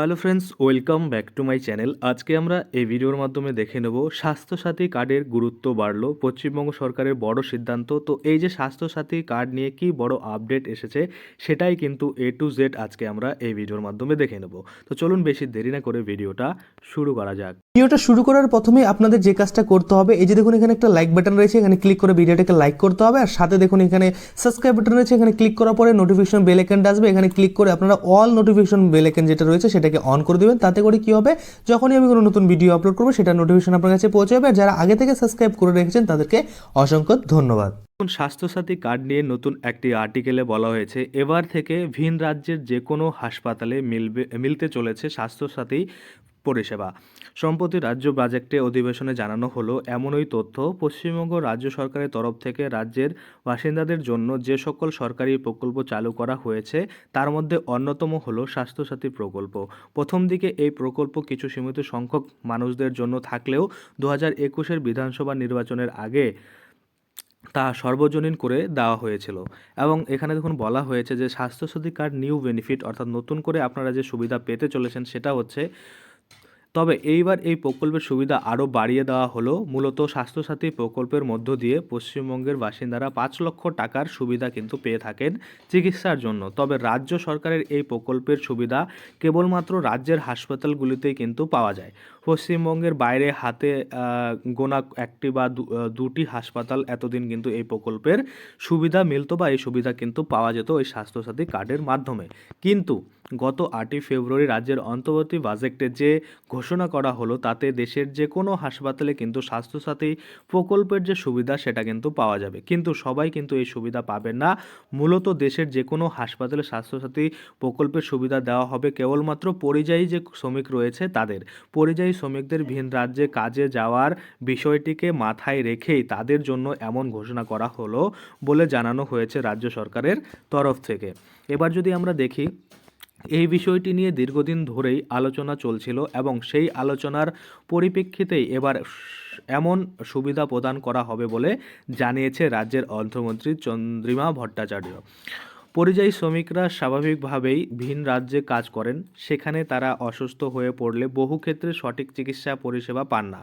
Hello friends, welcome back to my channel. আজকে আমরা এই ভিডিওর মাধ্যমে দেখে নেব স্বাস্থ্যসাথী কার্ডের গুরুত্ব বাড়লো পশ্চিমবঙ্গ সরকারের বড় সিদ্ধান্ত। তো এই যে স্বাস্থ্যসাথী কার্ড নিয়ে কি বড় আপডেট এসেছে, সেটাই কিন্তু এ টু জেড আজকে আমরা এই ভিডিওর মাধ্যমে দেখে নেব। তো চলুন বেশি দেরি না করে ভিডিওটা শুরু করা যাক। ভিডিওটা শুরু করার প্রথমে আপনাদের যে কাজটা করতে হবে, এই যে দেখুন এখানে একটা লাইক বাটন রয়েছে, এখানে ক্লিক করে ভিডিওটাকে লাইক করতে হবে, আর সাথে দেখুন এখানে সাবস্ক্রাইব বাটন রয়েছে, এখানে ক্লিক করার পরে নোটিফিকেশন বেল আইকনটা আসবে, এখানে ক্লিক করে আপনারা অল নোটিফিকেশন বেল আইকন যেটা রয়েছে সেটাকে অন করে দেবেন, তাতে করে কি হবে? যখনই আমি কোনো নতুন ভিডিও আপলোড করব সেটা নোটিফিকেশন আপনার কাছে পৌঁছে যাবে। আর যারা আগে থেকে সাবস্ক্রাইব করে রেখেছেন, তাদেরকে অসংখ্য ধন্যবাদ। এখন স্বাস্থ্যসাথী কার্ড নিয়ে নতুন একটি আর্টিকেলে বলা হয়েছে, এবার থেকে ভিন রাজ্যের যে কোনো হাসপাতালে মিলবে, মিলতে চলেছে স্বাস্থ্যসাথী পরিষেবা। সম্প্রতি রাজ্য বাজেটে অধিবেশনে জানানো হলো, এমনই তথ্য পশ্চিমবঙ্গ রাজ্য সরকারের তরফ থেকে রাজ্যের বাসিন্দাদের জন্য যে সকল সরকারি প্রকল্প চালু করা হয়েছে, তার মধ্যে অন্যতম হলো স্বাস্থ্যসাথী প্রকল্প। প্রথম দিকে এই প্রকল্প কিছু সীমিত সংখ্যক মানুষদের জন্য থাকলেও দু হাজার একুশের বিধানসভা নির্বাচনের আগে তা সর্বজনীন করে দেওয়া হয়েছিল। এবং এখানে দেখুন বলা হয়েছে যে স্বাস্থ্যসাথী কার্ড নিউ বেনিফিট অর্থাৎ নতুন করে আপনারা যে সুবিধা পেতে চলেছেন সেটা হচ্ছে তবে এইবার এই প্রকল্পের সুবিধা আরও বাড়িয়ে দেওয়া হলো। মূলত স্বাস্থ্যসাথী প্রকল্পের মধ্য দিয়ে পশ্চিমবঙ্গের বাসিন্দারা পাঁচ লক্ষ টাকার সুবিধা কিন্তু পেয়ে থাকেন চিকিৎসার জন্য। তবে রাজ্য সরকারের এই প্রকল্পের সুবিধা কেবলমাত্র রাজ্যের হাসপাতালগুলিতেই কিন্তু পাওয়া যায়। পশ্চিমবঙ্গের বাইরে হাতে গোনা একটি বা দুটি হাসপাতাল এতদিন কিন্তু এই প্রকল্পের সুবিধা মিলতো বা এই সুবিধা কিন্তু পাওয়া যেত এই স্বাস্থ্যসাথী কার্ডের মাধ্যমে। কিন্তু গত আটই ফেব্রুয়ারি রাজ্যের অন্তর্বর্তী বাজেটে যে ঘোষণা করা হলো, তাতে দেশের যে কোনো হাসপাতালে কিন্তু স্বাস্থ্যসাথী প্রকল্পের যে সুবিধা, সেটা কিন্তু পাওয়া যাবে। কিন্তু সবাই কিন্তু এই সুবিধা পাবেন না। মূলত দেশের যে কোনো হাসপাতালে স্বাস্থ্যসাথী প্রকল্পের সুবিধা দেওয়া হবে কেবলমাত্র পরিযায়ী যে শ্রমিক রয়েছে, তাদের। পরিযায়ী শ্রমিকদের ভিন রাজ্যে কাজে যাওয়ার বিষয়টিকে মাথায় রেখেই তাদের জন্য এমন ঘোষণা করা হলো বলে জানানো হয়েছে রাজ্য সরকারের তরফ থেকে। এবার যদি আমরা দেখি এই বিষয়টি নিয়ে দীর্ঘদিন ধরেই আলোচনা চলছিল এবং সেই আলোচনার পরিপ্রেক্ষিতেই এবার এমন সুবিধা প্রদান করা হবে বলে জানিয়েছে রাজ্যের অর্থমন্ত্রী চন্দ্রিমা ভট্টাচার্য। পরিযায়ী শ্রমিকরা স্বাভাবিকভাবেই ভিন রাজ্যে কাজ করেন। সেখানে তারা অসুস্থ হয়ে পড়লে বহু ক্ষেত্রে সঠিক চিকিৎসা পরিষেবা পান না।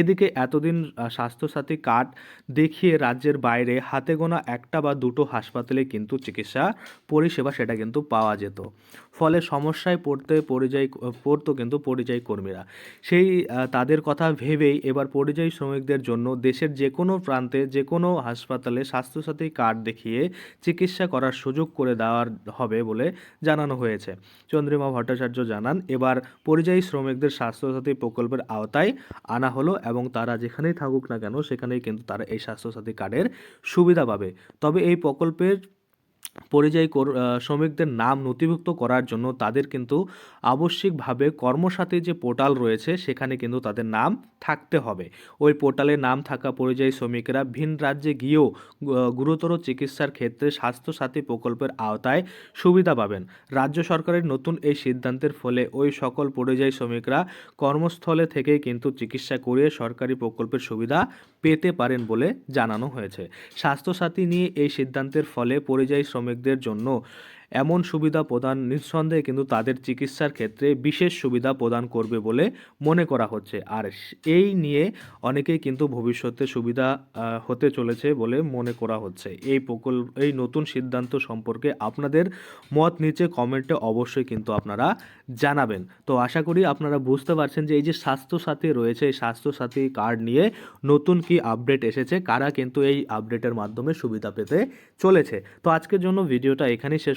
এদিকে এতদিন স্বাস্থ্যসাথী কার্ড দেখিয়ে রাজ্যের বাইরে হাতে গোনা একটা বা দুটো হাসপাতালে কিন্তু চিকিৎসা পরিষেবা সেটা কিন্তু পাওয়া যেত। ফলে সমস্যায় পড়তে পরিযায়ী পড়তো কিন্তু পরিযায়ী কর্মীরা। সেই তাদের কথা ভেবেই এবার পরিযায়ী শ্রমিকদের জন্য দেশের যে কোনো প্রান্তে যে কোনো হাসপাতালে স্বাস্থ্যসাথী কার্ড দেখিয়ে চিকিৎসা করার সুযোগ করে দেওয়ার হবে বলে জানানো হয়েছে। চন্দ্রিমা ভট্টাচার্য জানান, এবার পরিযায়ী শ্রমিকদের স্বাস্থ্যসাথী প্রকল্পের আওতায় আনা হলো এবং তারা যেখানেই থাকুক না কেন, সেখানেই কিন্তু তারা এই স্বাস্থ্যসাথী কার্ডের সুবিধা পাবে। তবে এই প্রকল্পের পরিযায়ী শ্রমিকদের নাম নথিভুক্ত করার জন্য তাদের কিন্তু আবশ্যিকভাবে কর্মসাথী যে পোর্টাল রয়েছে, সেখানে কিন্তু তাদের নাম থাকতে হবে। ওই পোর্টালে নাম থাকা পরিযায়ী শ্রমিকরা ভিন রাজ্যে গিয়েও গুরুতর চিকিৎসার ক্ষেত্রে স্বাস্থ্যসাথী প্রকল্পের আওতায় সুবিধা পাবেন। রাজ্য সরকারের নতুন এই সিদ্ধান্তের ফলে ওই সকল পরিযায়ী শ্রমিকরা কর্মস্থলে থেকেই কিন্তু চিকিৎসা করিয়ে সরকারি প্রকল্পের সুবিধা পেতে পারেন বলে জানানো হয়েছে। স্বাস্থ্যসাথী নিয়ে এই সিদ্ধান্তের ফলে পরিযায়ী শ্রমিকদের জন্য এমন সুবিধা প্রদান নিঃসন্দেহে কিন্তু তাদের চিকিৎসার ক্ষেত্রে বিশেষ সুবিধা প্রদান করবে বলে মনে করা হচ্ছে। আর এই নিয়ে অনেকেই কিন্তু ভবিষ্যতে সুবিধা হতে চলেছে বলে মনে করা হচ্ছে। এই প্রকল্প এই নতুন সিদ্ধান্ত সম্পর্কে আপনাদের মত নিচে কমেন্টে অবশ্যই কিন্তু আপনারা জানাবেন। তো আশা করি আপনারা বুঝতে পারছেন যে এই যে স্বাস্থ্যসাথী রয়েছে, এই স্বাস্থ্যসাথী কার্ড নিয়ে নতুন কি আপডেট এসেছে, কারা কিন্তু এই আপডেটের মাধ্যমে সুবিধা পেতে চলেছে। তো আজকের জন্য ভিডিওটা এখানেই শেষ